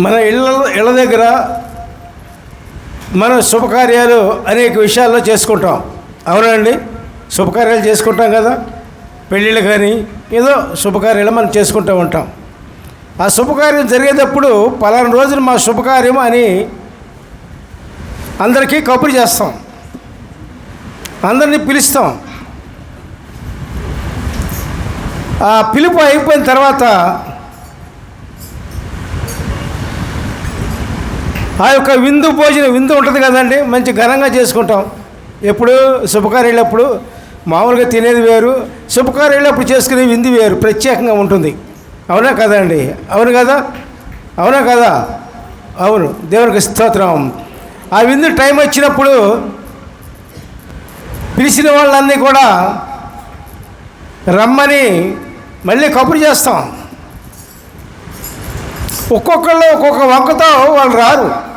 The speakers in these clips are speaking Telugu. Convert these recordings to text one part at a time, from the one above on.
మన ఇళ్ళ ఇళ్ళ దగ్గర మనం శుభకార్యాలు అనేక విషయాల్లో చేసుకుంటాం. అవునండి? శుభకార్యాలు చేసుకుంటాం కదా? పెళ్ళిళ్ళు కానీ ఏదో శుభకార్యాలు మనం చేసుకుంటూ ఉంటాం. ఆ శుభకార్యం జరిగేటప్పుడు పలానా రోజున మా శుభకార్యం అని అందరికీ కబురు చేస్తాం. అందరినీ పిలుస్తాం. ఆ పిలుపు అయిపోయిన తర్వాత ఆ యొక్క విందు భోజనం విందు ఉంటుంది కదండి మంచి ఘనంగా చేసుకుంటాం. ఎప్పుడు శుభకార్యాలప్పుడు మామూలుగా తినేది వేరు శుభకార్యాలప్పుడు చేసుకునే విందు వేరు ప్రత్యేకంగా ఉంటుంది. అవునా కదండి అవును కదా? అవునా కదా? అవును. దేవునికి స్తోత్రం. ఆ విందు టైం వచ్చినప్పుడు పిలిచిన వాళ్ళన్నీ కూడా రమ్మని మళ్ళీ కబురు చేస్తాం. ఒక్కొక్కళ్ళు ఒక్కొక్క వంకతో వాళ్ళు రారు.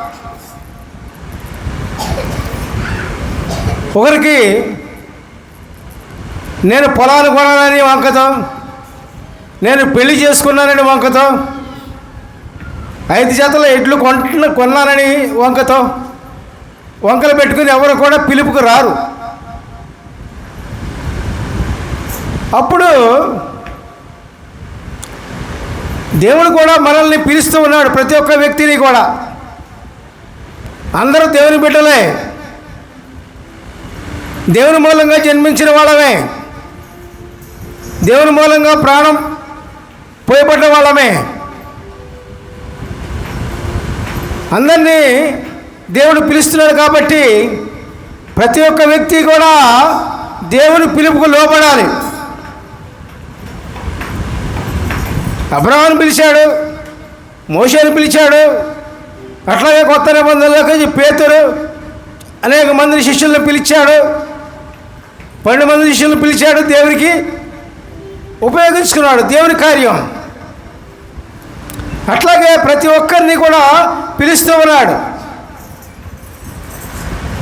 ఒకరికి నేను పొలాలు కొనాలని వంకతో నేను పెళ్ళి చేసుకున్నానని వంకతో ఐదు జతల ఎడ్లు కొంటున్న కొన్నానని వంకతో. వంకలు పెట్టుకుని ఎవరు కూడా పిలుపుకు రారు. అప్పుడు దేవుడు కూడా మనల్ని పిలుస్తూ ఉన్నాడు ప్రతి ఒక్క వ్యక్తిని కూడా. అందరూ దేవుని బిడ్డలే. దేవుని మూలంగా జన్మించిన వాళ్ళమే. దేవుని మూలంగా ప్రాణం పోయబడ్డ వాళ్ళమే. అందరినీ దేవుడు పిలుస్తున్నాడు కాబట్టి ప్రతి ఒక్క వ్యక్తి కూడా దేవుని పిలుపుకు లోపడాలి అబ్రహాన్ని పిలిచాడు మోషేని పిలిచాడు అట్లాగే కొత్త నిబంధనలోకి పేతురు అనేక మంది శిష్యులను పిలిచాడు. పన్నెండు మంది శిష్యులను పిలిచాడు దేవునికి ఉపయోగించుకున్నాడు దేవుని కార్యం. అట్లాగే ప్రతి ఒక్కరిని కూడా పిలుస్తూ ఉన్నాడు.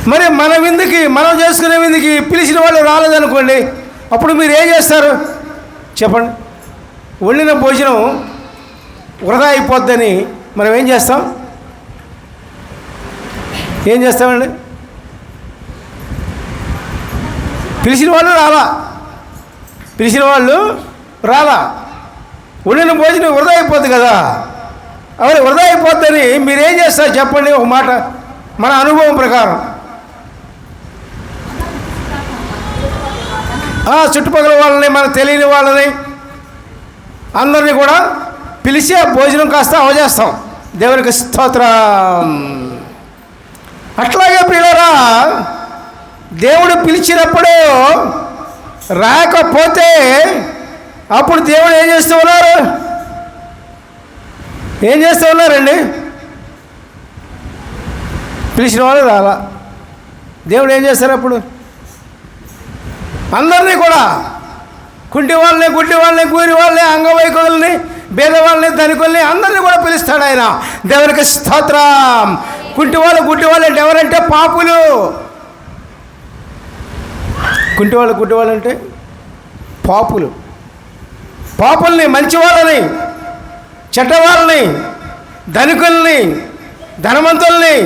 మరి మన విందుకి మనం చేసుకునే విందుకి పిలిచిన వాళ్ళు రాలేదనుకోండి అప్పుడు మీరు ఏం చేస్తారు? చెప్పండి. వండిన భోజనం వృధా అయిపోద్దని మనం ఏం చేస్తాం? ఏం చేస్తామండి? పిలిచిన వాళ్ళు రాలా. పిలిచిన వాళ్ళు రాలా. వండిన భోజనం వృధా అయిపోద్ది కదా. అవును వృధా అయిపోద్దని మీరేం చేస్తారు చెప్పండి ఒక మాట. మన అనుభవం ప్రకారం. చుట్టుపక్కల వాళ్ళని మనకు తెలియని వాళ్ళని అందరినీ కూడా పిలిచి ఆ భోజనం కాస్త అవజేస్తాం దేవునికి స్తోత్రం. అట్లాగే పిల్లరా దేవుడు పిలిచినప్పుడు రాకపోతే అప్పుడు దేవుడు ఏం చేస్తూ ఉన్నారు? ఏం చేస్తూ ఉన్నారండి? పిలిచిన వాళ్ళు రాలా. దేవుడు ఏం చేస్తారు అప్పుడు? అందరినీ కూడా కుంటి వాళ్ళని గుడ్డి వాళ్ళని గూరి వాళ్ళని అంగవైకుల్ని పేదవాళ్ళని ధనికుల్ని అందరినీ కూడా పిలుస్తాడు ఆయన. దేవునికి స్తోత్రం. కుంటి వాళ్ళు గుడ్డి వాళ్ళు ఎవరంటే పాపులు. కుంటివాళ్ళు వాళ్ళు అంటే పాపులు. పాపుల్ని మంచివాళ్ళని చెడ్డవాళ్ళని ధనికుల్ని ధనవంతుల్ని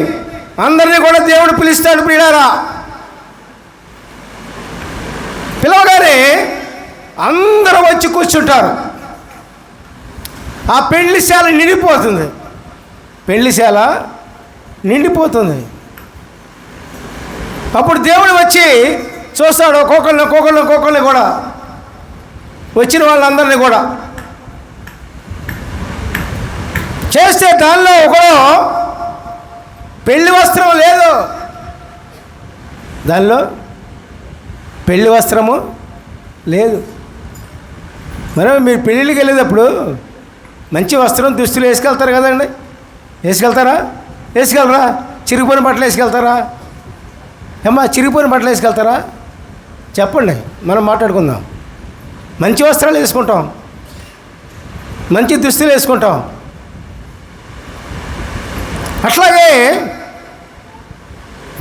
అందరినీ కూడా దేవుడు పిలుస్తాడు ప్రియారా పిలవగానే అందరూ వచ్చి కూర్చుంటారు. ఆ పెళ్ళిశాల నిండిపోతుంది. పెళ్ళిశాల నిండిపోతుంది. అప్పుడు దేవుడు వచ్చి చూస్తాడు ఒక్కొక్కళ్ళు ఒక్కొక్కళ్ళు ఒక్కొక్కళ్ళు కూడా. వచ్చిన వాళ్ళందరినీ కూడా. చేస్తే దానిలో ఒకడు పెళ్ళి వస్త్రం లేదు. దానిలో పెళ్ళి వస్త్రము లేదు. మరి మీరు పెళ్ళిళ్ళకి వెళ్ళేటప్పుడు మంచి వస్త్రం దుస్తులు వేసుకెళ్తారు కదండి. వేసుకెళ్తారా? వేసుకెళ్ళరా? చిరిగిపోయిన బట్టలు వేసుకెళ్తారా? ఏమ్మా చిరిగిపోయిన బట్టలు వేసుకెళ్తారా? చెప్పండి మనం మాట్లాడుకుందాం. మంచి వస్త్రాలు వేసుకుంటాం. మంచి దుస్తులు వేసుకుంటాం. అట్లాగే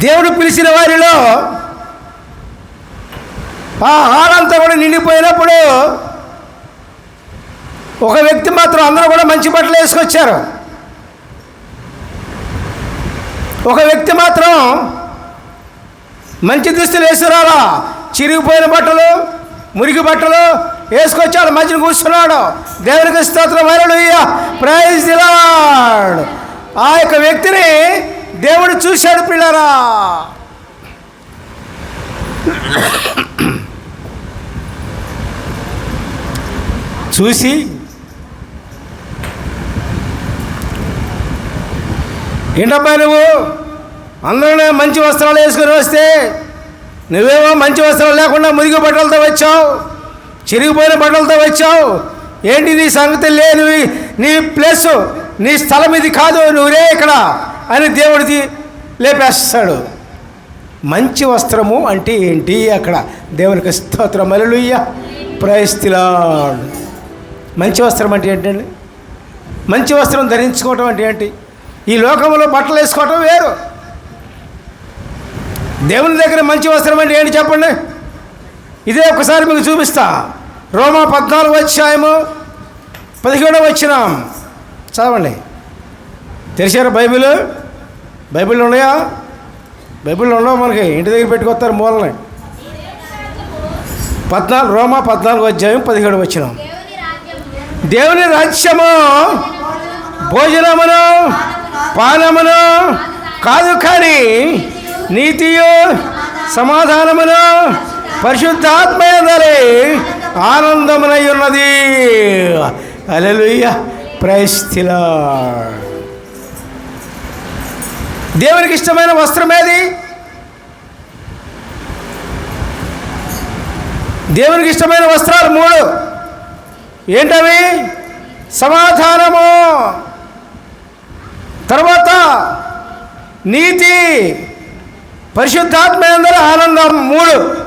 దేవుడు పిలిచిన వారిలో ఆ హాల్ కూడా నిండిపోయినప్పుడు ఒక వ్యక్తి మాత్రం అందరూ కూడా మంచి బట్టలు వేసుకొచ్చారు. ఒక వ్యక్తి మాత్రం మంచి దుస్తులు వేసుకురాలా? చిరిగిపోయిన బట్టలు మురికి బట్టలు వేసుకొచ్చాడు మధ్యన కూర్చున్నాడు. దేవునికి స్తోత్రం వరలుయ్య ప్రైజ్ దిలాడ్ ఆ యొక్క వ్యక్తిని దేవుడు చూశాడు పిల్లరా. చూసి ఏంటబ్బా నువ్వు? అందరూ మంచి వస్త్రాలు వేసుకొని వస్తే నువ్వేమో మంచి వస్త్రాలు లేకుండా మురిగి బట్టలతో వచ్చావు చిరిగిపోయిన బట్టలతో వచ్చావు. ఏంటి నీ సంగతి లేని నీ ప్లేస్ నీ స్థలం ఇది కాదు నువ్వురే ఇక్కడ అని దేవుడికి లేపేస్తాడు. మంచి వస్త్రము అంటే ఏంటి అక్కడ? దేవునికి స్తోత్రం. అలలుయ్య ప్రయస్తిలాడు మంచి వస్త్రం అంటే ఏంటండి? మంచి వస్త్రం ధరించుకోవటం అంటే ఏంటి? ఈ లోకంలో బట్టలు వేసుకోవటం వేరు. దేవుని దగ్గర మంచి వస్త్రం అంటే ఏంటి చెప్పండి? ఇదే ఒకసారి మీకు చూపిస్తా. రోమా పద్నాలుగు అధ్యాయము పదిహేడు వచ్చినాం చదవండి. తెరిచారా బైబిల్? బైబిల్ ఉన్నాయా? బైబిల్ ఉండవు మనకి. ఇంటి దగ్గర పెట్టుకొస్తారు మూలని పద్నాలుగు రోమా పద్నాలుగు అధ్యాయం పదిహేడు వచ్చినాం దేవుని దేవుని రాజ్యము భోజనమును పానమును కాదు కానీ నీతియు సమాధానమును పరిశుద్ధాత్మయదలే ఆనందమునై ఉన్నది అలెలుయ్య ప్రైస్థిలా దేవునికి ఇష్టమైన వస్త్రం ఏది దేవునికి ఇష్టమైన వస్త్రాలు మూడు ఏంటవి సమాధానము తర్వాత నీతి పరిశుద్ధాత్మ అందరూ ఆనందం. మూడు.